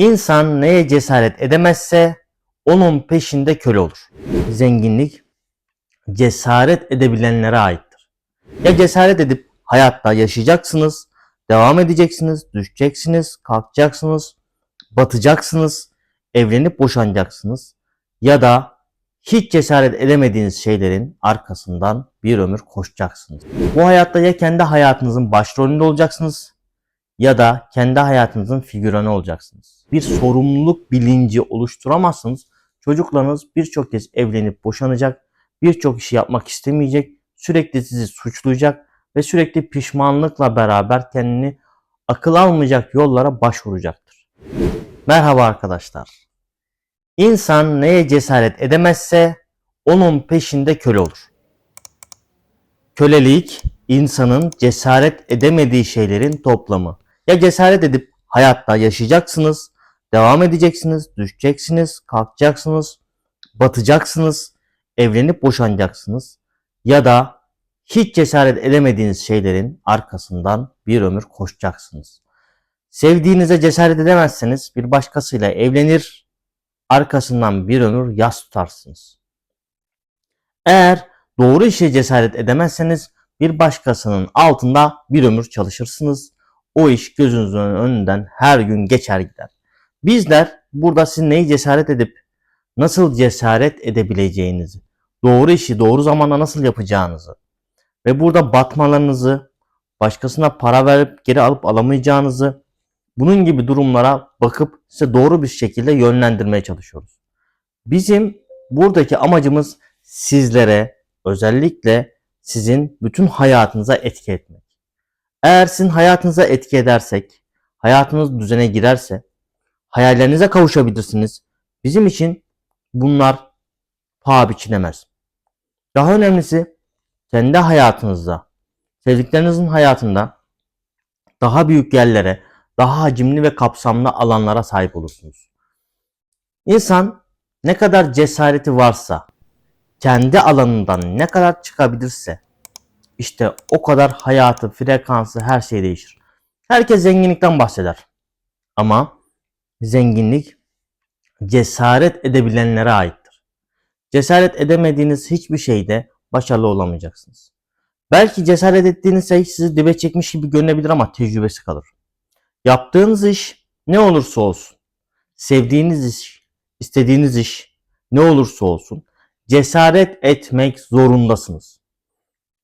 İnsan neye cesaret edemezse onun peşinde köle olur. Zenginlik cesaret edebilenlere aittir. Ya cesaret edip hayatta yaşayacaksınız, devam edeceksiniz, düşeceksiniz, kalkacaksınız, batacaksınız, evlenip boşanacaksınız ya da hiç cesaret edemediğiniz şeylerin arkasından bir ömür koşacaksınız. Bu hayatta ya kendi hayatınızın başrolünde olacaksınız ya da kendi hayatınızın figüranı olacaksınız. Bir sorumluluk bilinci oluşturamazsınız. Çocuklarınız birçok kez evlenip boşanacak, birçok işi yapmak istemeyecek, sürekli sizi suçlayacak ve sürekli pişmanlıkla beraber kendini akıl almayacak yollara başvuracaktır. Merhaba arkadaşlar. İnsan neye cesaret edemezse onun peşinde köle olur. Kölelik insanın cesaret edemediği şeylerin toplamı. Ya cesaret edip hayatta yaşayacaksınız, devam edeceksiniz, düşeceksiniz, kalkacaksınız, batacaksınız, evlenip boşanacaksınız ya da hiç cesaret edemediğiniz şeylerin arkasından bir ömür koşacaksınız. Sevdiğinize cesaret edemezseniz bir başkasıyla evlenir, arkasından bir ömür yas tutarsınız. Eğer doğru işe cesaret edemezseniz bir başkasının altında bir ömür çalışırsınız. O iş gözünüzün önünden her gün geçer gider. Bizler burada sizin neyi cesaret edip nasıl cesaret edebileceğinizi, doğru işi doğru zamanda nasıl yapacağınızı ve burada batmalarınızı, başkasına para verip geri alıp alamayacağınızı, bunun gibi durumlara bakıp size doğru bir şekilde yönlendirmeye çalışıyoruz. Bizim buradaki amacımız sizlere özellikle sizin bütün hayatınıza etki etmek. Eğer sizin hayatınıza etki edersek, hayatınız düzene girerse, hayallerinize kavuşabilirsiniz. Bizim için bunlar paha biçilemez. Daha önemlisi kendi hayatınızda, sevdiklerinizin hayatında daha büyük yerlere, daha hacimli ve kapsamlı alanlara sahip olursunuz. İnsan ne kadar cesareti varsa, kendi alanından ne kadar çıkabilirse, işte o kadar hayatı, frekansı, her şey değişir. Herkes zenginlikten bahseder. Ama zenginlik cesaret edebilenlere aittir. Cesaret edemediğiniz hiçbir şeyde başarılı olamayacaksınız. Belki cesaret ettiğiniz şey sizi dibe çekmiş gibi görünebilir ama tecrübesi kalır. Yaptığınız iş ne olursa olsun, sevdiğiniz iş, istediğiniz iş ne olursa olsun cesaret etmek zorundasınız.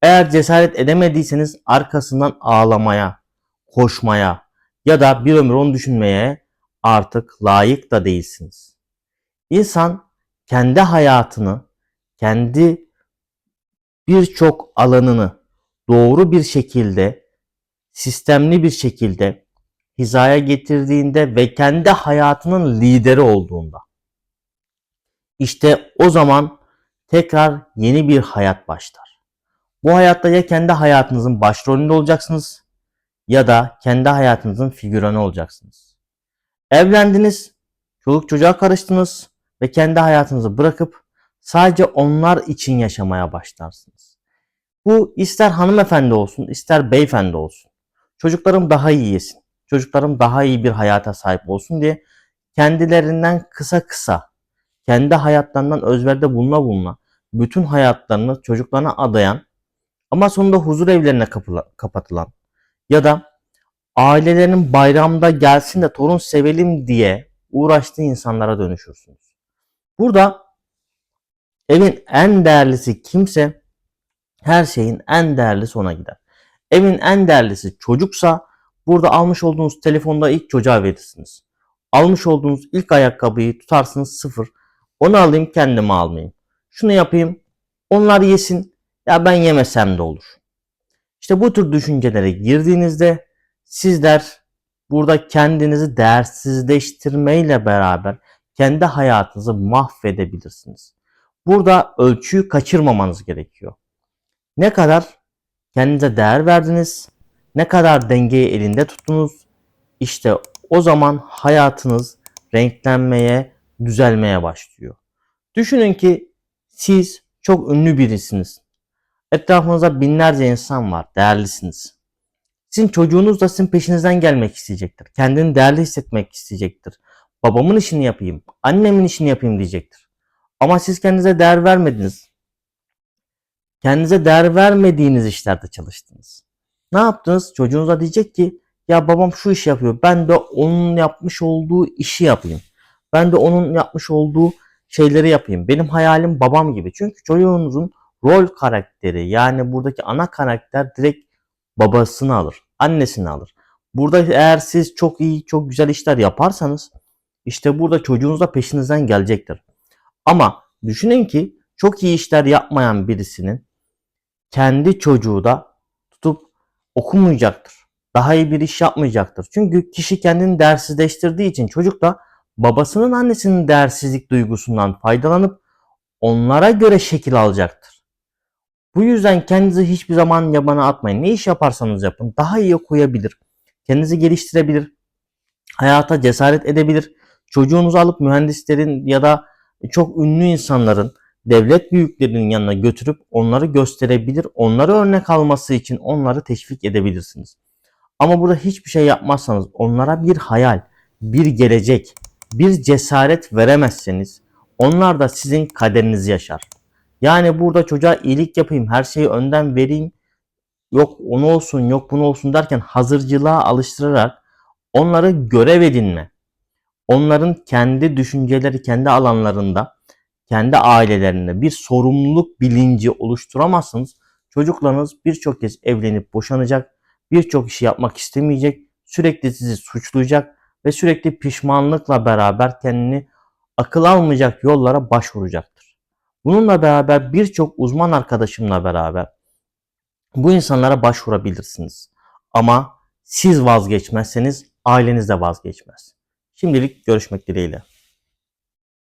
Eğer cesaret edemediyseniz arkasından ağlamaya, koşmaya ya da bir ömür onu düşünmeye artık layık da değilsiniz. İnsan kendi hayatını, kendi birçok alanını doğru bir şekilde, sistemli bir şekilde hizaya getirdiğinde ve kendi hayatının lideri olduğunda işte o zaman tekrar yeni bir hayat başlar. Bu hayatta ya kendi hayatınızın başrolünde olacaksınız ya da kendi hayatınızın figüranı olacaksınız. Evlendiniz, çoluk çocuğa karıştınız ve kendi hayatınızı bırakıp sadece onlar için yaşamaya başlarsınız. Bu ister hanımefendi olsun, ister beyefendi olsun. Çocuklarım daha iyi yesin, çocuklarım daha iyi bir hayata sahip olsun diye kendilerinden kısa kısa, kendi hayatlarından özverde buluna buluna, bütün hayatlarını çocuklarına adayan ama sonunda huzur evlerine kapıla- kapatılan ya da ailelerinin bayramda gelsin de torun sevelim diye uğraştığı insanlara dönüşürsünüz. Burada evin en değerlisi kimse her şeyin en değerlisi ona gider. Evin en değerlisi çocuksa burada almış olduğunuz telefonda ilk çocuğa verirsiniz. Almış olduğunuz ilk ayakkabıyı tutarsınız sıfır. Onu alayım kendime almayayım. Şunu yapayım. Onlar yesin. Ya ben yemesem de olur. İşte bu tür düşüncelere girdiğinizde sizler burada kendinizi değersizleştirmeyle beraber kendi hayatınızı mahvedebilirsiniz. Burada ölçüyü kaçırmamanız gerekiyor. Ne kadar kendinize değer verdiniz, ne kadar dengeyi elinde tuttunuz, işte o zaman hayatınız renklenmeye, düzelmeye başlıyor. Düşünün ki siz çok ünlü birisiniz. Etrafınızda binlerce insan var, değerlisiniz. Sizin çocuğunuz da sizin peşinizden gelmek isteyecektir. Kendini değerli hissetmek isteyecektir. babamın işini yapayım, annemin işini yapayım diyecektir. Ama siz kendinize değer vermediniz. Kendinize değer vermediğiniz işlerde çalıştınız. Ne yaptınız? Çocuğunuza diyecek ki ya babam şu işi yapıyor. Ben de onun yapmış olduğu işi yapayım. Ben de onun yapmış olduğu şeyleri yapayım. Benim hayalim babam gibi. Çünkü çocuğunuzun rol karakteri yani buradaki ana karakter direkt babasını alır. Annesini alır. Burada eğer siz çok iyi, çok güzel işler yaparsanız işte burada çocuğunuz da peşinizden gelecektir. Ama düşünün ki çok iyi işler yapmayan birisinin kendi çocuğu da tutup okumayacaktır. Daha iyi bir iş yapmayacaktır. Çünkü kişi kendini değersizleştirdiği için çocuk da babasının annesinin değersizlik duygusundan faydalanıp onlara göre şekil alacaktır. Bu yüzden kendinizi hiçbir zaman yabana atmayın. Ne iş yaparsanız yapın daha iyi koyabilir. Kendinizi geliştirebilir. Hayata cesaret edebilir. Çocuğunuzu alıp mühendislerin ya da çok ünlü insanların, devlet büyüklerinin yanına götürüp onları gösterebilir. Onları örnek alması için onları teşvik edebilirsiniz. Ama burada hiçbir şey yapmazsanız onlara bir hayal, bir gelecek, bir cesaret veremezseniz onlar da sizin kaderinizi yaşar. Yani burada çocuğa iyilik yapayım, her şeyi önden vereyim, yok onu olsun, yok bunu olsun derken hazırcılığa alıştırarak onları görev edinme, onların kendi düşünceleri, kendi alanlarında, kendi ailelerinde bir sorumluluk bilinci oluşturamazsınız. Çocuklarınız birçok kez evlenip boşanacak, birçok işi yapmak istemeyecek, sürekli sizi suçlayacak ve sürekli pişmanlıkla beraber kendini akıl almayacak yollara başvuracaktır. Bununla beraber birçok uzman arkadaşımla beraber bu insanlara başvurabilirsiniz. Ama siz vazgeçmezseniz aileniz de vazgeçmez. Şimdilik görüşmek dileğiyle.